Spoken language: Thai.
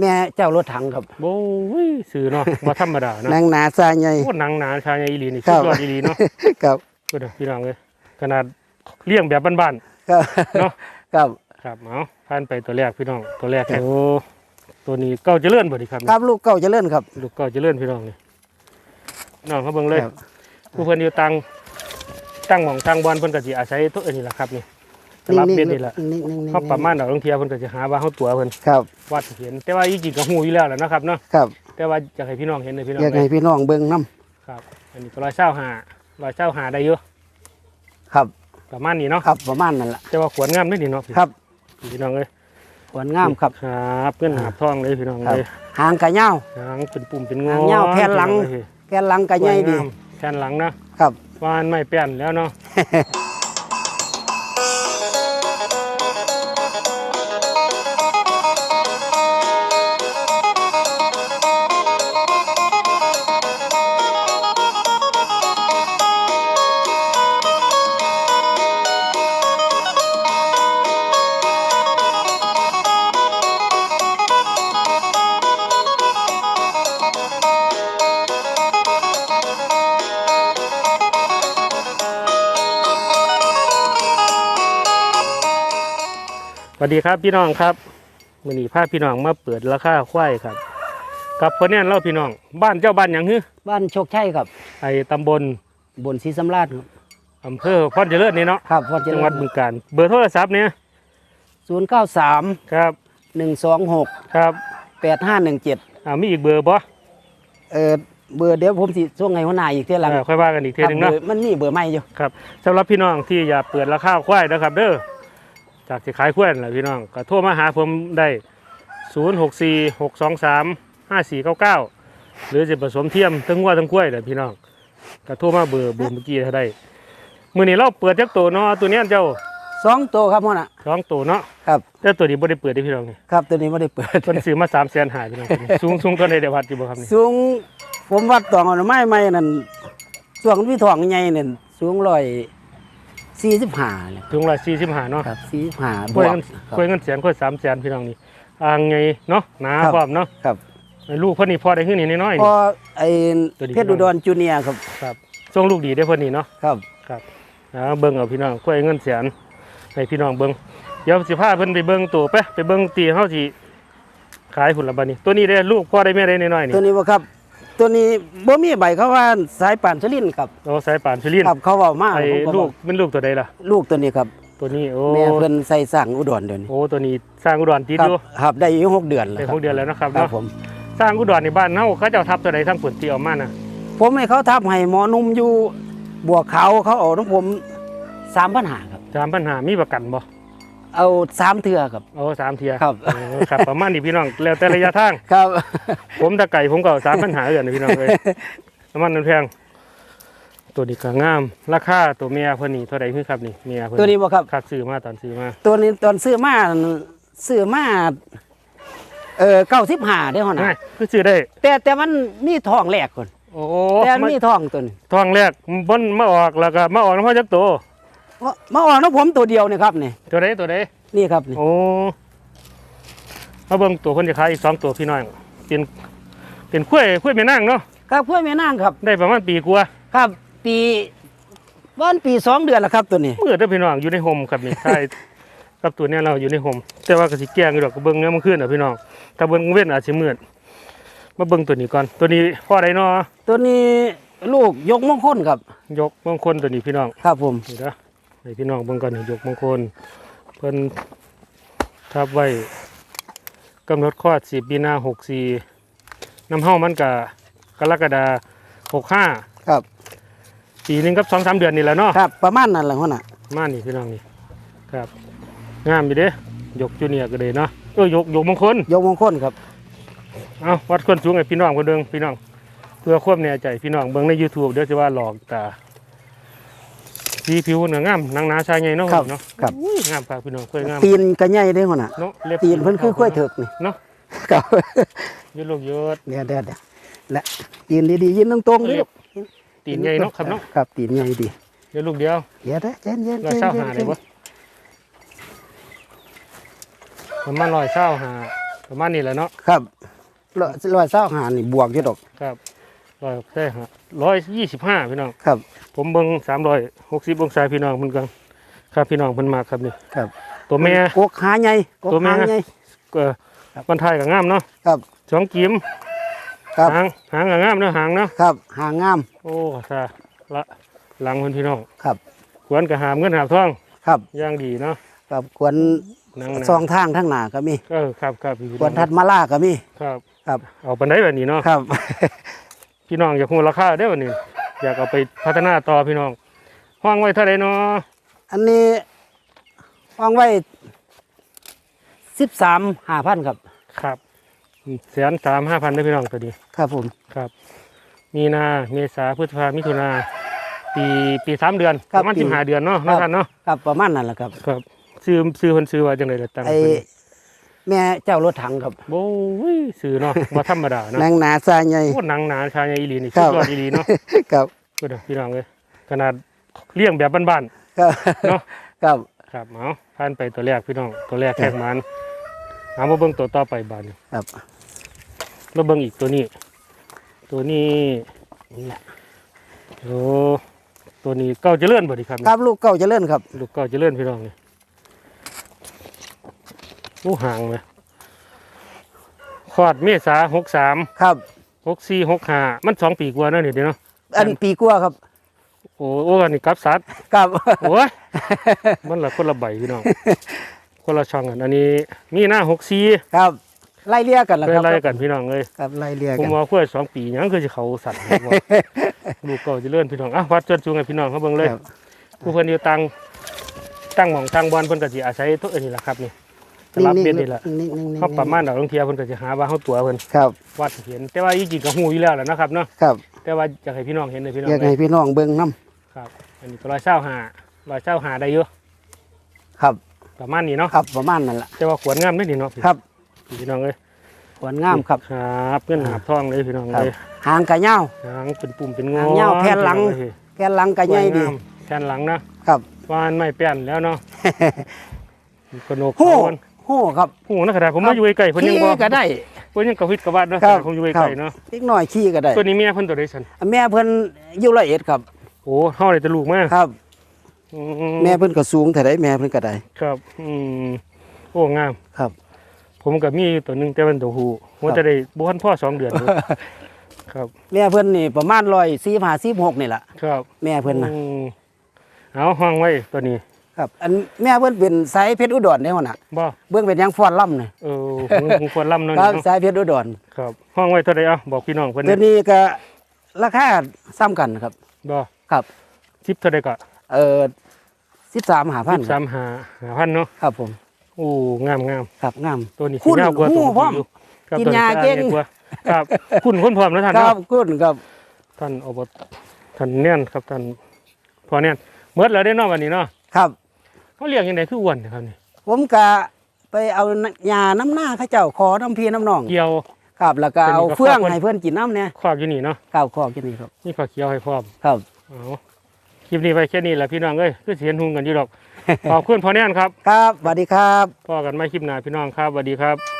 แม่เจ้ารถถังครับ โอ้ยสื่อเนาะว่าธรรมดานะนางหนาซาใหญ่โคตรหนังหนาชายอีหลีนี่ครัสุบดยอดอีหลีเนาะครับก็เด้อพี่น้องเลยขนาดเลี้ยงแบบบ้านครับเนาะครับๆครับเอาผ่านไปตัวแรกพี่น้องตัวแรกโอ้ตัวนี้เก้าเจริญบ่ดีครับครับลูกเก่าเจะเลื่อนครับ ลูกเก้าเจริญพี่น้องนี่น้องเขาเบิ่งเลยครับผู้เพิ่นอยู่ตังตั้งหม่องตั้งบอลเพิ่นก็สิอาศัยตัวอันนี้ล่ะครับนี่ ตลับเบ็ดนี่ล่ะนิ่งๆนิ่งๆเขาประมาณดอกลางเทียเพิ่นก็สิหาว่าเฮาตัวเพิ่นครับวัดเห็น แต่ว่าอีจริงก็ฮู้อยู่แล้วแหละนะครับเนาะครับแต่ว่าอยากให้พี่น้องเห็นเลยพี่น้องอยากเลให้ยพี่น้องเบิ่งน้ครับ อันนี้ก็ร้อยเช้าหาร้อยเช้าหาได้เยอะำครับประมาณนี้เนาะครับประมาณนั้นแหละแต่ว่าขวนงามนิดนี่เนาะครับพี่น้องเลยสวนงามครับครับเพื่อนหาบทองเลยพี่น้องครับเลยหางกระเหย้าหางเป็นปุ่มเป็นงอหางยาวแผ่นหลังแกนหลังกระใหญ่ดีแผ่นหลังนะครับวานไม่แป้นแล้วเนาะ วัสดีครับพี่น้องครับมือนี้พาพี่น้องมาเปิดราคาควายครับ กับคนนี้เราพี่น้อง บ้านเจ้าบ้านอย่างฮือบ้านโชคชัยครับ ไอ้ตำบลบนศรีสำราญครับอำเภอพรเจริญนี่เนาะครับพอเจจังริหวัดญบึงกาฬเบอร์โทรศัพท์เนี่ยศูนย์เก้าสามครับหนึ่งสองหกครับแปดห้าหนึ่งเจ็ดอ่ามีอีกเบอร์บ่เออเบอร์เดี๋ยวผมสิส่งให้หัวหน้าอีกเท่าหลังเออค่อยว่ากันอีกทีหนึงครัเนาะบบอร์มันมีเบอร์ใหม่อยู่ครับสำหรับพี่น้องที่อยากเปิดราคาควายนะครับ เด้อ จากสิขายควายนั่นแหละพี่น้องก็โทรมาหาผมได้ 0 6 4 6 2 3 5 4 9 9 หรือจะผสมเทียมทั้งวัวทั้งควายเลยพี่น้องก็โทรมาเบอร์เบอร์เมื่อกี้ถ้าได้มื้อนี้เราเปิดจักตัวเนาะตัวเนี้ยเจ้าสองตัวครับหัวหน้าสองตัวเนาะครับแต่ตัวนี้บ่ได้เปิดได้พี่น้องนี่ครับตัวนี้ไม่ได้เปิดเพิ่นซื้อมา3 0 0 0 0 0หายพี่น้องสูงสูงก็ได้เดี๋ยววัดอยู่บ่ครับนี่สูงผมวัดตองเอาไม้ไม้นั่นส่วนพี่ทองใหญ่นั่นสูงร้อย สี่สิบห้าเลยสูง145เนาะครับสี่สิบห้าบคววยกเงินควายเงินแสนควาย3แสนพี่น้องนี่อ่างไงเนาะหนาครับพร้อมเนาะครับไอ้ลูกเพิ่นนี่พอได้ขึ้นนี่น้อยๆพนี่ อไอ้ตัวนี้ เพชรอุดรจูเนียร์ครับครับส่งลูกดีได้เพิ่นนี่เนาะ ครับครับอ่าเบิ่งเอาพี่น้องกล้วยเงินแสนให้พี่น้องเบิ่งเดี๋ยวสิพาเพิ่นไปเบิ่งตัวไปไปเบิ่งตีเฮาสิขายผลละบัดนี้ ตัวนี้ได้ลูกพ่อได้แม่ได้น้อยๆนี่ตัวนี้บ่ครับ ตัวนี้บ่มีใบเขาว่าสายป่านชลินทร์ครับโอ้สายป่านชุลินครับเขาเว้ามาไอ้ผมก็ลูบกเป็นลูกตัวใดล่ะ ลูกตัวนี้ครับตัวนี้โอ้แม่เพิ่นใส่สั่งอุดรเดี๋ยวนี้โอ้ตัวนี้สร้างอุดรติดครัอบยู่ครับได้อยู่หกเดือนแล้วได้ครัหกเดือนแล้วนะครับครับเนาะผมสร้างอุดรในบ้านเฮาเขาเจ้าทับตัวใดทั้งผลที่ออกมาน่ะผมให้เขาทับให้หมอนุ่มอยู่บัวขาวเขาเอาของผมสามปัญหาครับถามปัญหามีประกันบ่ เอาสามเทือครับ โอ้สามเทียครับ โอ้ครับ ประมาณนี้พี่น้องแล้วแต่ระยะทาง ครับ ผมตะไก่ผมก็เอาสามปัญหาเอื่อนนะพี่น้องเลย น้ำมันมันแพงตัวนี้ก็งาม ราคาตัวเมียเพิ่นนี่เท่าไหร่คือครับนี่เมียเพิ่นตัวนี้บ่ครับ คักซื้อมาตอนซื้อมาตัวนี้ตอนซื้อมาซื้อมาเออเก้าสิบห้าได้หอง่านะยคือซื้อได้ แต่แต่มันมีทองแหลกคนโอ้แต่มันมันมีทองตัวนี้ทองแรกบนมาออกแล้วก็มาออกน้ำพ่อจักตัว มามาออกน้ำผมตัวเดียวนี่ครับนี่ตัวใดตัวใดนี่ครับนี่โอ้มาเบิ่งตัวเพิ่นจะขายอีกสองตัวพี่น้องเป็นเป็นข้วยข้วยแม่นางเนาะครับเพื่อนแม่นางครับ ได้ประมาณปีกว่าครับปีวันปีสองเดือนแล้วครับตัวนี้มืดเด้อพี่น้องอยู่ในห่มครับนี่ใช่กับตัวเนี้ยเราอยู่ในห่มแต่ว่าก็สิแกล้งอยู่ดอกก็เบิ่งเนี่ยมันขึ้นอะพี่น้องถ้าเบิ่งเว้นอาจสิมืดมาเบิ่งตัวนี้ก่อน ตัวนี้พ่อใดเนาะตัวนี้ลูกยกมงคลครับ ยกมงคลตัวนี้พี่น้อง ครับผมนี่นะ ให้พี่น้องเบิ่งก่อนนี่ยกมงคล เพิ่นทับไว้กำหนดคลอด10มีนา64น้ำเฮามันก็กรกฎาคม65ครับ ปีหนึงกับ2-3เดือนนี่แหละเนาะครับ ประมาณนั้นแหละหัวหน้ามานี่พี่น้องนี่ครับงามอยู่เด้ยกจูเนียร์ก็เลยเนาะเออยกยกมงคลยกมงคลครับเอาวัดคนสูงให้พี่น้องคนเดิงพี่น้อง เพื่อความแน่ใจพี่น้องเบิ่งใน YouTube เดี๋ยวจะว่าหลอกตา สีผิวเนื้องามหนังหนาชายใหญ่เนาะครับเนาะครับ อุ้ยงามครับพี่น้องค่อยงามตีนกระใหญ่ได้หัวหน้าเนาะเล็บตีนเพิ่นคือข้วยเถิกนี่เนาะครับยืดลูกยืดเดี๋ยวเดี๋ยวเดี๋ยวและยืนดีๆยืนตรงๆเล็นี่บตีนใหญ่เนาะครับเนาะครับตีนใหญ่ดียืดลูกเดียวเดี๋ยวเด้อเย็นเย็นร้อยเช้าหาเลยบ่ประมาณร้อยเช้าหาประมาณนี้แหละเนาะครับร้อยร้อยเศร้าหานี่บวกอยู่ดอกครับ ร้อยใช่ฮะร้อยยี่สิบห้าพี่น้องครับ ผมเบิ่งสามร้อยหกสิบองศาพี่น้องเหมือนกันครับพี่น้องเพิ่นมากครับนี่ครับ ตัวแม่กกหาใหญ่กกตัวแม่หาใหญ่ก็มันไทยกับงามเนาะครับสองกิมครับหางหางกับงามเนาะหางเนาะครับหางาม โอ้ซาละหลังเพิ่นพี่น้องครับขวนกับหามเงินหาบทองครับอย่างดีเนาะครับควรหนังหนาสองทางทั้งหน้าก็มีเออครับครับพี่น้องควรทัดมาล่าก็มีครับ ครับเอาปันไดแบบนี้เนาะครับ พี่น้องอยากฮู้ราคาได้อวันนี้ อยากเอาไปพัฒนาต่อพี่น้องห้องไว้เท่าไรเนาะอันนี้วางไว้สิบสามห้าพันครับ ครับแสนสามห้าพันได้อพี่น้องตัวนี้ ครับผม ครับ มีนาเมษาพฤษภามิถุนาปีปีสามเดือนครัปบระมาณปี สิบห้าเดือนเนาะครันะบท่านเนาะครับประมาณนั้นแหละครับ ครับซื้อซื้อคนซื้อว่าจังไดล่ะตังค์ไอ้เพิ่น แม่เจ้ารถถังครับโอ้ยซื้อเนาะว่าธรรมดาเนาะนางหนาซาใหญ่โคตรหนังหนาชายอีหลีนี่ครัสุบดยอดอีหลีเนาะครับก็เด้อพี่น้องเลยขนาดเลี้ยงแบบบ้านครับเนาะครับๆครับเอาผ่านไปตัวแรกพี่น้องตัวแรกแข่งมันเอามาเบิ่งตัวต่อไปบาดนี้ครับมาเบิ่งอีกตัวนี้ ตัวนี้นี่แหละโอ้ตัวนี้เก้าเจริญบ่ดีครับครับลูกเก่าเจะเลื่อนครับ ลูกเก้าเจริญพี่น้องนี่โอ้ห่างเลยคลอดเมษาหกสามครับ หกสี่หกห้ามันสองปีกว่าเนาะนี่เดี๋ยวเนาะอันปีกว่าครับโอ้โอ้อันนี้กลับสัตว์ครับ โอ้ย มันละคนละใบพี่น้อง คนละช่องกันอันนี้มีหน้าหกสี่ครับไล่เลี่ยกันแล้วเป็คนรับไรกันพี่น้องเลยครับไล่เลี่ยผมกันว่าเพื่อสองปีหยังคือจะเขาสัตว์ผมว่าลูกเก็จะเลื่อนพี่น้องอะวัดจนจูงให้พี่น้องเขาเบิ่งเลย ครับ ผู้เพิ่นอยู่ตังตั้งหม่องตั้งบอลเพิ่นก็สิอาศัยตัวอันนี้แหละครับนี่ ตลับเบ็ดนี่แหละนิ่งๆนิ่งๆเขาประมาณดอกลงเทียเพิ่นก็สิหาว่าเขาตัวเพิ่นครับวัดเห็น แต่ว่าอีจริงก็ฮู้อยู่แล้วแหละนะครับเนาะครับ แต่ว่าอยากให้พี่น้องเห็นเลยพี่น้องอยากเลให้ยพี่น้องเบิ่งน้ครับ อันนี้ก็ร้อยเช้าหาร้อยเช้าหาได้เยอะำครับ ประมาณนี้เนาะครับประมาณนั้นแหละแต่ว่าขวนงามได้ดีเนาะพี่ครับพี่น้องเลยขวนงามครับครับเพื่อนหาบทองเลยพี่น้องครับเลยหางกะเหย้าหางเป็นปุ่มเป็นงอหางยาวแผ่นหลังแกนหลังกะใหญ่ดีแผ่นหลังนะครับวานไม่เปลี่ยนแล้วเนาะกระโนกโหเขามันโหครับโหนะขนาดผมมาอยู่ใกล้ๆเพิ่นยังขี่บ่ก็ได้เพิ่นยังกระวิดกระวาดเนาะครับผมอยู่ครัใกล้บๆเนาะเล็กน้อยขี่ก็ได้ ตัวนี้เมียเพิ่นตัวใดสันแม่เพิ่นอยู่ละเอ็ดครับ โอ้เฮาได้แต่ลูกมาครับอืแม่เพิ่นก็สูงเท่าไดแม่เพิ่นก็ได้ครับอืมโอ้งามครับ ผมก็มีอยู่ตัวหนึงแต่มันตัวหูว่าจะได้บ่ทันพ่อสองเดือนอยู่ครับแม่เพิ่นนี่ประมาณ145 46นี่ล่ะครับ แม่เพิ่นน่ะอืมเอาห้องไว้ตัวนี้ ครับ อันแม่เพิ่นเป็นสายเพชรอุดรเด้หั่นน่ะบ่เบิ่งเป็นหยังฟ้อนล่ำนี่เออผมผมควรล่ำเนาะครับนี่เนาะสายเพชรอุดรครับ ห้องไว้เท่าใดเอะบอกพี่น้องเพิ่นตัวเนี่ยนี้ก็ราคาซ้ำกันครับบ่ครับทิปเท่าใดก็เอ่อ13 5,000สามหาหาพันเนาะครับผมโอ้งามงามครับงามตัวนี้คุณยาวกว่าตัวหูพร้อมยู่ครับกินตัวยาจะเก่งใหญ่ว่าครับ คุณคนพร้อมแล้วท่านครัเนาะบคุณครับท่านอบตท่านเนี่ยครับท่านพอเนี่ยเมื่อแล้วได้เนาะวันนี้เนาะครับ เขาเลี้ยงยังไงคืออ้วนนะครับนี่ผมก็ไปเอายาน้ำหน้าเข้าเจ้าขอน้ำพี่น้ำน้องเกี่ยวครับแล้วก็เป็นเอากาแฟเฟื่องคนให้เพื่อนกินน้ำเนี่ยครอบอยู่นี่เนาะครับขอกินนี่ครับนี่ผักเขียวให้พร้อมครับเอาคลิปนี้ไปแค่นี้แหละพี่น้องเอ้ยคือเสียนหุงกันอยู่ดอกขอบคุณพอแน่นครับ ครับสวัสดีครับพ่อกันไม่คลิปหน้าพี่น้องครับสวัสดีครับ